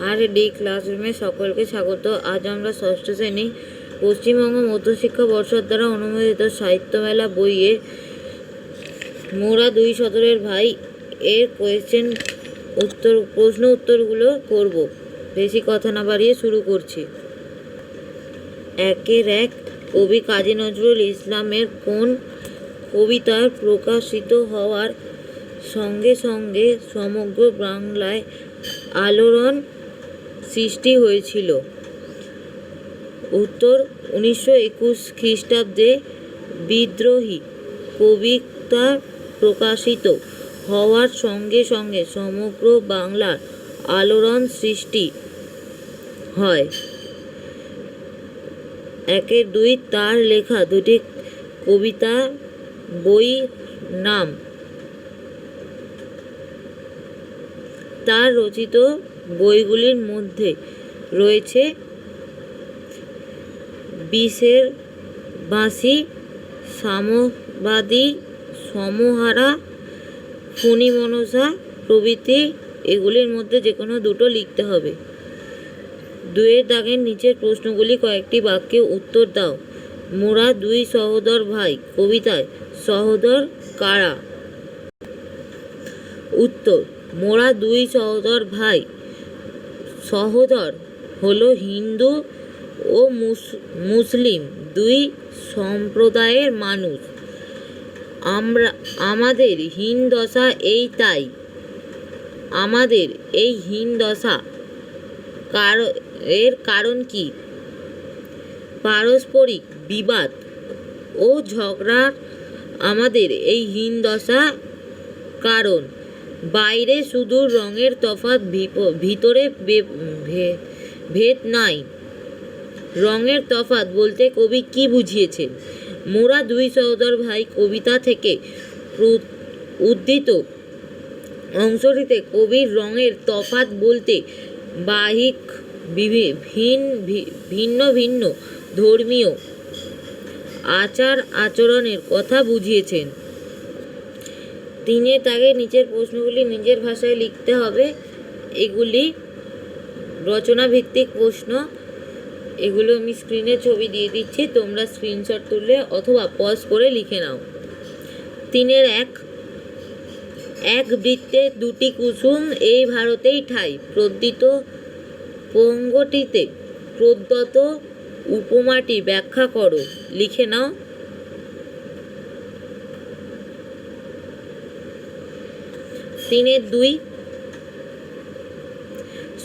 আর D ক্লাসরুমে সকলকে স্বাগত। আজ আমরা ষষ্ঠ শ্রেণি পশ্চিমবঙ্গ মধ্যশিক্ষা পর্ষদ দ্বারা অনুমোদিত সাহিত্য মেলা বইয়ে মোরা দুই সদরের ভাই এর কোয়েশ্চেন উত্তর, প্রশ্ন উত্তরগুলো করব। বেশি কথা না বাড়িয়ে শুরু করছি। একের এক কবি কাজী নজরুল ইসলামের কোন কবিতার প্রকাশিত হওয়ার সঙ্গে সঙ্গে সমগ্র বাংলায় আলোড়ন সৃষ্টি হয়েছিল। উত্তর উনিশশো একুশ খ্রিস্টাব্দে বিদ্রোহী কবিতা প্রকাশিত হওয়ার সঙ্গে সঙ্গে সমগ্র বাংলার আলোড়ন সৃষ্টি হয়। একের দুই তার লেখা দুটি কবিতা, বই নাম। তার রচিত বইগুলির মধ্যে রয়েছে বিষের বাঁশি সাম্যবাদী সমহারা ফণি মনসা প্রভৃতি। এগুলির মধ্যে যে কোনো দুটো লিখতে হবে। দুয়ের দাগের নিচের প্রশ্নগুলি কয়েকটি বাক্যে উত্তর দাও। মোরা দুই সহোদর ভাই, কবিতায় সহোদর কারা? উত্তর, মোরা দুই সহোদর ভাই সহোদর হলো হিন্দু ও মুস- মুসলিম, দুই সম্প্রদায়ের মানুষ। আমরা, আমাদের হীন দশা এই তাই। আমাদের এই হীন দশা কার, এর কারণ কি? পারস্পরিক বিবাদ ও ঝগড়া আমাদের এই হীন দশা কারণ। বাইরে শুধু রঙের ভিপ- ভিতরে ভেদ নাই। রঙের তফাৎ বলতে কবি কি বুঝিয়েছেন? মোরা দুই সহোদর ভাই কবিতা থেকে উদ্ধৃত অংশটিতে কবির রঙের তফাত বলতে বাহিক ভিন ভিন্ন ভিন্ন ধর্মীয় আচার আচরণের কথা বুঝিয়েছেন। তিনের দাগে নিচের প্রশ্নগুলি নিজের ভাষায় লিখতে হবে। এগুলি রচনা ভিত্তিক প্রশ্ন। এগুলো আমি স্ক্রিনে ছবি দিয়ে দিচ্ছি। তোমরা স্ক্রিনশট তুললে অথবা পজ করে লিখে নাও। তিনের এক। এক বৃত্তে দুটি কুসুম, এই ভারতেই ঠাই। প্রদ্যিত পঙ্গটিতে প্রদত্ত উপমাটি ব্যাখ্যা করো। লিখে নাও। তিনের দুই।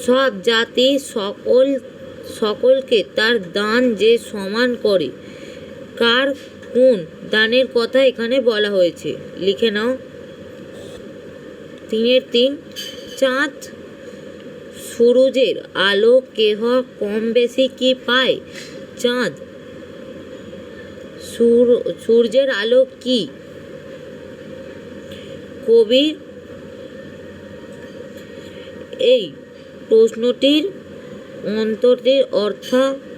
সব জাতি সকল, সকলকে তার দান যে সমান করে, কার কোন দানের কথা এখানে বলা হয়েছে। লিখে নাও। তিনের তিন। চাঁদ সূরজের আলো কেহ কম বেশি কি পায়? চাঁদ সূর- সূর্যের আলো কি? কবি এই প্রশ্নটির অন্তরের অর্থ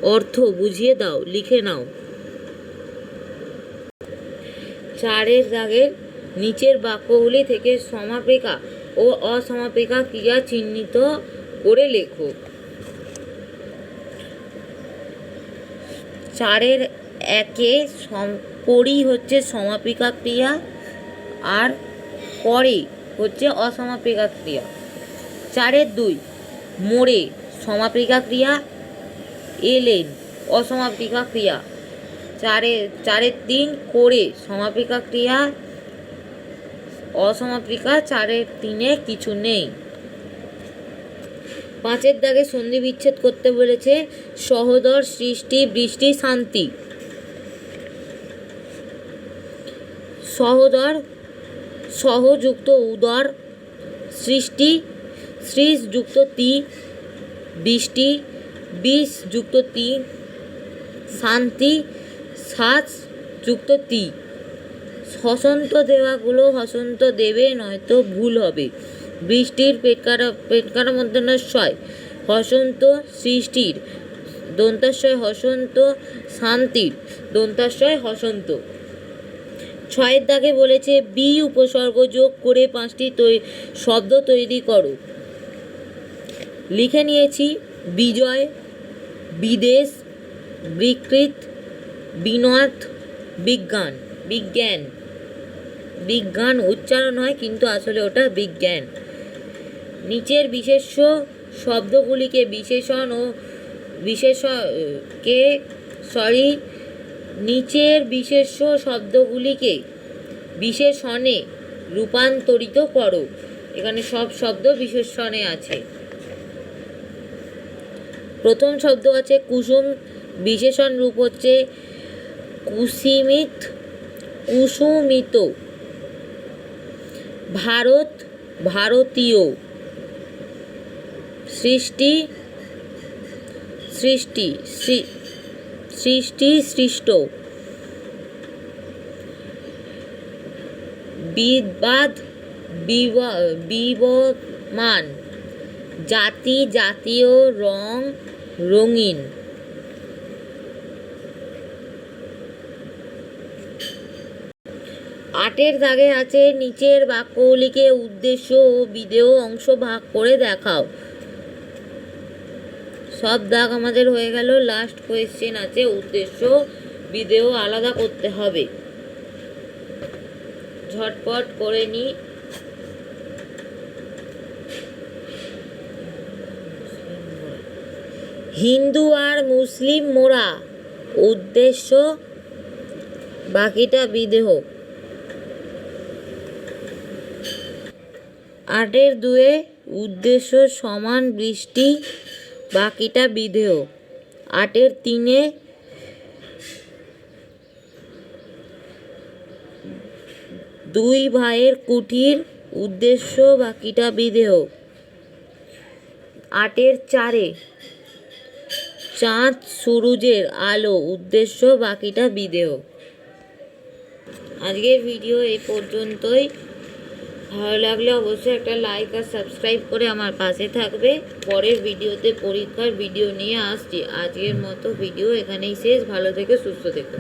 অর্থ বুঝিয়ে দাও, লিখে নাও। চারের দাগের নিচের বাক্যগুলি থেকে সমাপিকা ও অসমাপিকা ক্রিয়া চিহ্নিত করে লেখো। চারের একে করি হচ্ছে সমাপিকা ক্রিয়া আর করে হচ্ছে অসমাপিকা ক্রিয়া। চারের দুই, মোড়ে সমাপিকা ক্রিয়া, এলেন অসমাপিকা ক্রিয়া। চারে, চারের তিন, করে সমাপিকা ক্রিয়া, অসমাপিকা চারের তিনে কিছু নেই। পাঁচের দাগে সন্ধি বিচ্ছেদ করতে বলেছে সহদর সৃষ্টি, বৃষ্টি, শান্তি। সহদর, সহযুক্ত উদর সৃষ্টি শ্রীষ যুক্ত তি বৃষ্টি বিষ যুক্ত তি শান্তি শ্বাস যুক্ত তি হসন্ত দেওয়াগুলো হসন্ত দেবে, নয়তো ভুল হবে। বৃষ্টির পেটকারা পেটকারা মধ্যাহ্নশয় হসন্ত সৃষ্টির। দন্তাশয় হসন্ত শান্তির, দন্তাশয় হসন্ত। ছয়ের দাগে বলেছে, বি উপসর্গ যোগ করে পাঁচটি তৈ- শব্দ তৈরি করো। লিখে নিয়েছি, বিজয়, বিদেশ, বিকৃত বিনোদ বিজ্ঞান বিজ্ঞান। বিজ্ঞান উচ্চারণ হয় কিন্তু আসলে ওটা বিজ্ঞান। নিচের বিশেষ্য শব্দগুলিকে বিশেষণ ও বিশেষ কে সরি নিচের বিশেষ্য শব্দগুলিকে বিশেষণে রূপান্তরিত করো। এখানে সব শব্দ বিশেষণে আছে। প্রথম শব্দ আছে কুসুম, বিশেষণ রূপ হচ্ছে কুসিমিত, কুসুমিত। ভারত, ভারতীয়। সৃষ্টি সৃষ্টি সৃষ্টি সৃষ্ট। বিবাদ, বিব- বিবমান। জাতি, জাতীয় রং রঙিন। আটের দাগে আছে, নিচের বাক্যগুলিকে উদ্দেশ্য ও বিধেয় অংশ ভাগ করে দেখাও। সব দাগ আমাদের হয়ে গেল লাস্ট কোয়েশ্চেন আছে, উদ্দেশ্য বিধেয় আলাদা করতে হবে। ঝটপট করে নি হিন্দু আর মুসলিম মোরা উদ্দেশ্য, বাকিটা বিদেহ। আটের দুয়ে উদ্দেশ্য, সমান বৃষ্টি, বাকিটা বিদেহ। আটের তিনে দুই ভাইয়ের কুঠির উদ্দেশ্য, বাকিটা বিদেহ। আটের চারে চাঁদ সুরুজের আলো, উদ্দেশ্য বাকিটা বিদেহ। আজকের ভিডিও এই পর্যন্তই। ভালো লাগলে অবশ্যই একটা লাইক আর সাবস্ক্রাইব করে আমার পাশে থাকবে। পরের ভিডিওতে পরীক্ষার ভিডিও নিয়ে আসছি। আজকের মতো ভিডিও এখানেই শেষ। ভালো থেকে, সুস্থ থেকো।